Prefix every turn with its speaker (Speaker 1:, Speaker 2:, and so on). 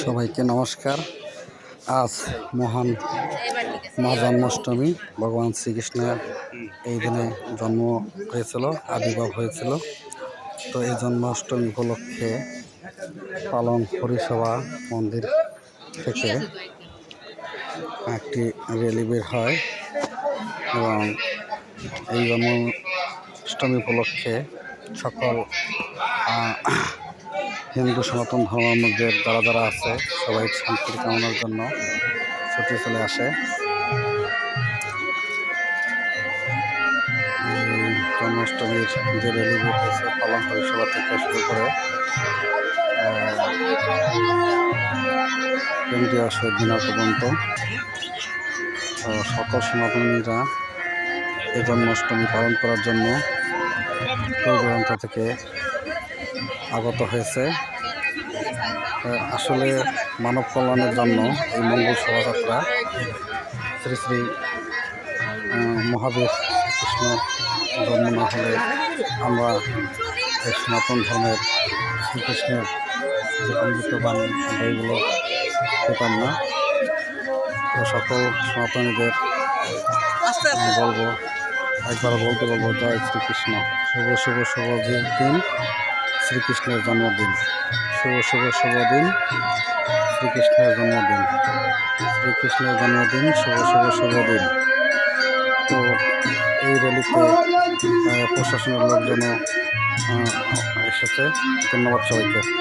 Speaker 1: সবাইকে নমস্কার। আজ মহান মা জন্মাষ্টমী ভগবান শ্রীকৃষ্ণের এই দিনে জন্ম হয়েছিল, আবির্ভাব হয়েছিল। তো এই জন্মাষ্টমী উপলক্ষে পালন পরিষেবা মন্দির থেকে একটি র্যালি বের হয় এবং এই জন্মাষ্টমী উপলক্ষে সকল হিন্দু সনাতন ধর্মাবলম্বীদের যারা যারা আছে, সবাই শান্তির কামনার জন্য ছুটে চলে আসে। জন্মাষ্টমীর যে বের হয়েছে পালন পরিষেবা থেকে শুরু করে মিনার পর্যন্ত সকল সনাতনীরা এই জন্মাষ্টমী পালন করার জন্য দূর থেকে আগত হয়েছে। আসলে মানব কল্যাণের জন্য এই মঙ্গল শোভাযাত্রা শ্রী শ্রী মহাবীর কৃষ্ণ জন্ম না হলে আমরা এই সনাতন ধর্মের শ্রীকৃষ্ণের যে অমৃত বাণী এগুলো পেতাম না। তো সকল সনাতনীদের বলব, একবার বলতে বলব, জয় শ্রীকৃষ্ণ। শুভ শুভ শুভ দিন। শ্রীকৃষ্ণের জন্মদিন। শুভ শুভ শুভ দিন। শ্রীকৃষ্ণের জন্মদিন। শ্রীকৃষ্ণের জন্মদিন, শুভ শুভ শুভ দিন। তো এই র্যালিতে প্রশাসনের লোকজনও এসেছে। ধন্যবাদ সবাইকে।